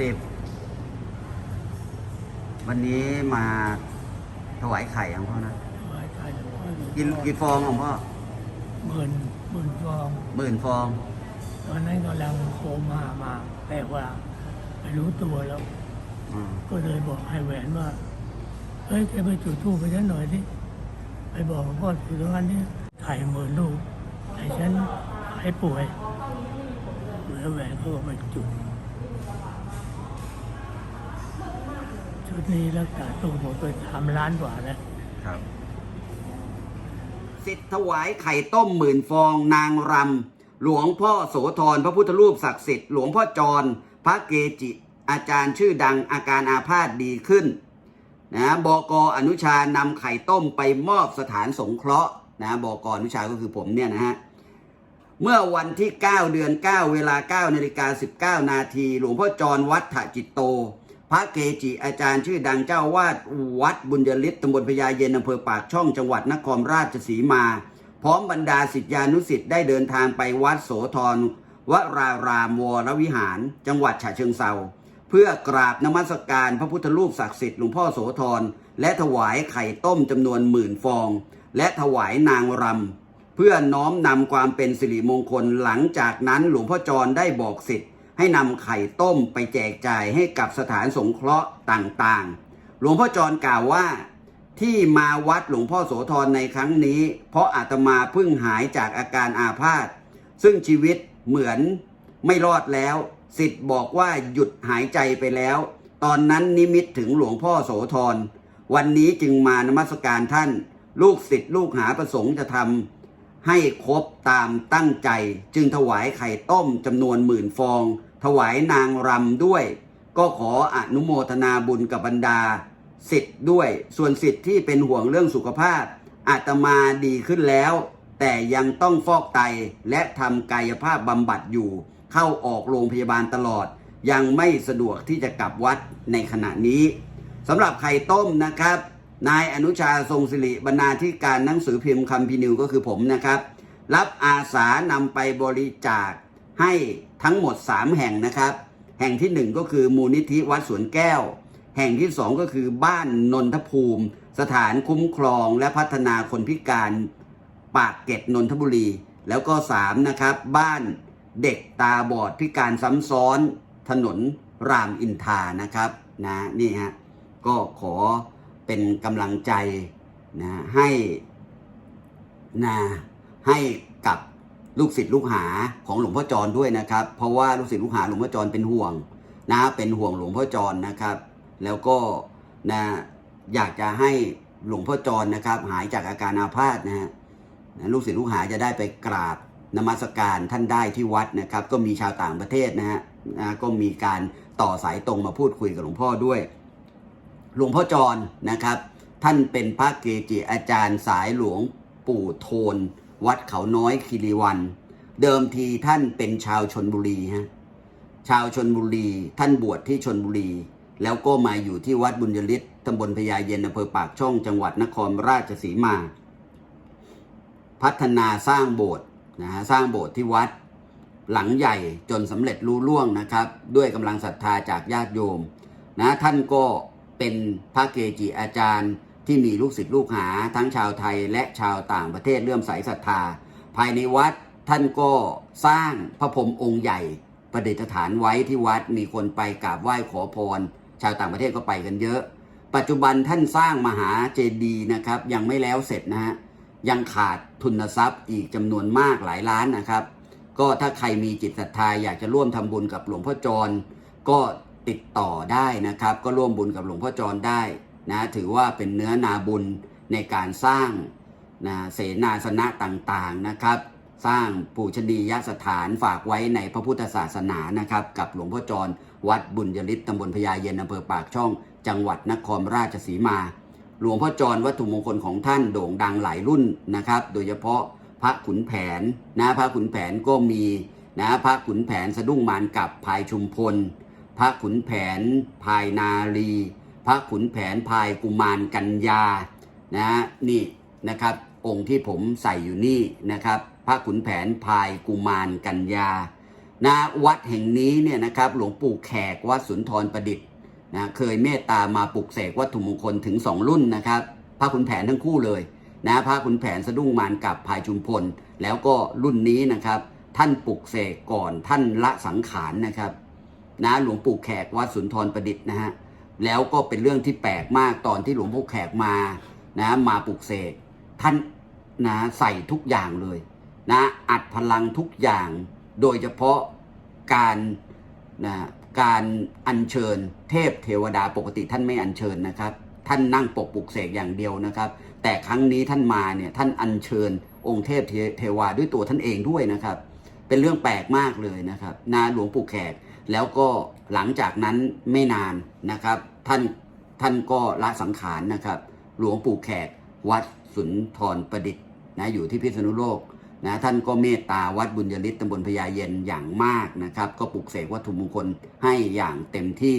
สิบวันนี้มาถวายไข่ของพ่อนะไว้ใจหลวงพ่ออยู่กี่กี่ฟองของพ่อหมื่นหมื่นฟองหมื่นฟอง ตอนนั้นกำลังโคม่ามา แต่ว่าไม่รู้ตัวแล้ว อืมก็เลยบอกให้แหวนว่า เฮ้ยแกไปจุดธูปไปฉันหน่อยดิไปบอกหลวงพ่ออยู่ตรงนั้นเนี่ยไข่หมื่นลูกให้ฉันหายป่วยเหลือแหวนเขาก็มาจุด ชุดนี้รักษาตัวหมดไปทำล้านกว่าแล้ว ครับ สิทธิ์ถวายไข่ต้มหมื่นฟองนางรำ หลวงพ่อโสธรพระพุทธรูปศักดิ์สิทธิ์หลวงพ่อจร พระเกจิ อาจารย์ชื่อดังอาการอาพาธดีขึ้นนะบกอนุชานำไข่ต้มไปมอบสถานสงเคราะห์นะบกอนุชาก็คือผมเนี่ยนะฮะเมื่อวันที่ 9 เดือน 9 เวลา9นาฬิกา19 นาที หลวงพ่อจรวัดถจิตโต พระเกจิอาจารย์ชื่อดังเจ้าวาดวัดบุญยฤทธิ์ตำบลพญาเย็นอำเภอปากช่องจังหวัดนครราชสีมา พร้อมบรรดาศิษยานุศิษย์ได้เดินทางไปวัดโสธรวรารามวรวิหาร จังหวัดฉะเชิงเซาเพื่อกราบนมัสการพระพุทธรูปศักดิ์สิทธิ์หลวงพ่อโสธรและถวายไข่ต้มจำนวนหมื่นฟอง และถวายนางรำเพื่อน้อมนำความเป็นสิริมงคลหลังจากนั้นหลวงพ่อจรได้บอกสิทธิ ให้นำไข่ต้มไปแจกจ่ายให้กับสถานสงเคราะห์ต่างๆ หลวงพ่อจรกล่าวว่าที่มาวัดหลวงพ่อโสธรในครั้งนี้ เพราะอาตมาเพิ่งหายจากอาการอาพาธซึ่งชีวิตเหมือนไม่รอดแล้วสิทธิ์บอกว่าหยุดหายใจไปแล้ว ตอนนั้นนิมิตถึงหลวงพ่อโสธรวันนี้จึงมานมัสการท่าน ลูกศิษย์ลูกหาประสงค์จะทำให้ครบตามตั้งใจ จึงถวายไข่ต้มจำนวนหมื่นฟอง ถวายนางรำด้วย ก็ขออนุโมทนาบุญกับบรรดาสิทธิ์ด้วย ส่วนสิทธิ์ที่เป็นห่วงเรื่องสุขภาพ อาตมาดีขึ้นแล้ว แต่ยังต้องฟอกไตและทำกายภาพบำบัดอยู่ เข้าออกโรงพยาบาลตลอด ยังไม่สะดวกที่จะกลับวัดในขณะนี้สำหรับไข่ต้มนะครับ นายอนุชาทรงศิริบรรณาธิการหนังสือพิมพ์คำพินิวก็คือผมนะครับ รับอาสานำไปบริจาค ให้ทั้งหมด 3 แห่งนะครับ แห่งทีหนึ่1 ก็คือมูลนิธิวัดสวนแก้ว แห่งที่ 2 ก็คือบ้านนนทภูมิ สถานคุ้มครองและพัฒนาคนพิการปากเกร็ดนนทบุรี แล้วก็3นะครับบ้านเด็กตาบอดพิการซ้ำซ้อนถนนรามอินทานะครับนะนี่ฮะก็ขอเป็นกำลังใจนะให้นะให้กับ ลูกศิษย์ลูกหาของหลวงพ่อจรด้วยนะครับ เพราะว่าลูกศิษย์ลูกหาหลวงพ่อจรเป็นห่วงนะเป็นห่วงหลวงพ่อจรนะครับ แล้วก็นะอยากจะให้หลวงพ่อจรนะครับ หายจากอาการอาพาธนะฮะนะลูกศิษย์ลูกหาจะได้ไปกราบนมัสการท่านได้ที่วัดนะครับ ก็มีชาวต่างประเทศนะฮนะก็มีการต่อสายตรงมาพูดคุยกับหลวงพ่อด้วย หลวงพ่อจรนะครับ ท่านเป็นพระเกจิอาจารย์สายหลวงปู่โทน วัดเขาน้อยคีรีวัน เดิมทีท่านเป็นชาวชนบุรีฮะชาวชนบุรีท่านบวชที่ชนบุรี แล้วก็มาอยู่ที่วัดบุญยฤทธิ์ตำบลพญาเย็นอำเภอปากช่องจังหวัดนครราชสีมา พัฒนาสร้างโบสถ์นะฮะสร้างโบสถ์ที่วัดหลังใหญ่จนสำเร็จรุ่ล่วงนะครับ ด้วยกำลังศรัทธาจากญาติโยมนะท่านก็เป็นพระเกจิอาจารย์ ที่มีลูกศิษย์ลูกหาทั้งชาวไทยและชาวต่างประเทศเลื่อมใสศรัทธา ภายในวัดท่านก็สร้างพระพรหมองค์ใหญ่ ประดิษฐานไว้ที่วัดมีคนไปกราบไหว้ขอพร ชาวต่างประเทศก็ไปกันเยอะ ปัจจุบันท่านสร้างมหาเจดีย์นะครับ ยังไม่แล้วเสร็จนะฮะยังขาดทุนทรัพย์อีกจำนวนมากหลายล้านนะครับ ก็ถ้าใครมีจิตศรัทธาอยากจะร่วมทำบุญกับหลวงพ่อจร ก็ติดต่อได้นะครับ ก็ร่วมบุญกับหลวงพ่อจรได้ นะถือว่าเป็นเนื้อนาบุญในการสร้างนะเสนาสนะต่างๆนะครับ สร้างปูชนียสถานฝากไว้ในพระพุทธศาสนานะครับ กับหลวงพ่อจรวัดบุญยฤทธิ์ตำบลพญาเย็นอำเภอปากช่อง จังหวัดนครราชสีมา หลวงพ่อจรวัตถุมงคลของท่านโด่งดังหลายรุ่นนะครับ โดยเฉพาะพระขุนแผนนะพระขุนแผนก็มีนะพระขุนแผนสะดุ้งมารกับพายชุมพล พระขุนแผนพายนาลี พระขุนแผนพายกุมารกัญญานะนี่นะครับ องค์ที่ผมใส่อยู่นี่นะครับ พระขุนแผนพายกุมารกัญญานะวัดแห่งนี้เนี่ยนะครับ หลวงปู่แขกวัดสุนทรประดิษฐ์นะเคยเมตตามาปลุกเสกวัตถุมงคลถึงสองรุ่นนะครับ พระขุนแผนทั้งคู่เลยนะพระขุนแผนสะดุ้งมารกับพายจุมพล แล้วก็รุ่นนี้นะครับ ท่านปลุกเสกก่อนท่านละสังขารนะครับนะหลวงปู่แขกวัดสุนทรประดิษฐ์นะฮะ แล้วก็เป็นเรื่องที่แปลกมากตอนที่หลวงปู่แขกมานะมาปลุกเสกท่านนะใส่ทุกอย่างเลยนะอัดพลังทุกอย่าง โดยเฉพาะการนะการอัญเชิญเทพเทวดาปกติท่านไม่อัญเชิญนะครับ ท่านนั่งปกปลุกเสกอย่างเดียวนะครับ แต่ครั้งนี้ท่านมาเนี่ยท่านอัญเชิญองค์เทพเทเทวาด้วยตัวท่านเองด้วยนะครับ เป็นเรื่องแปลกมากเลยนะครับนาหลวงปู่แขกแล้วก็หลังจากนั้นไม่นานนะครับ ท่านท่านก็ละสังขารนะครับ หลวงปู่แขกวัดสุนทรประดิษฐ์นะอยู่ที่พิษณุโลกนะท่านก็เมตตาวัดบุญยริศตำบลพญาเย็นอย่างมากนะครับ ก็ปลุกเสกวัตถุมงคลให้อย่างเต็มที่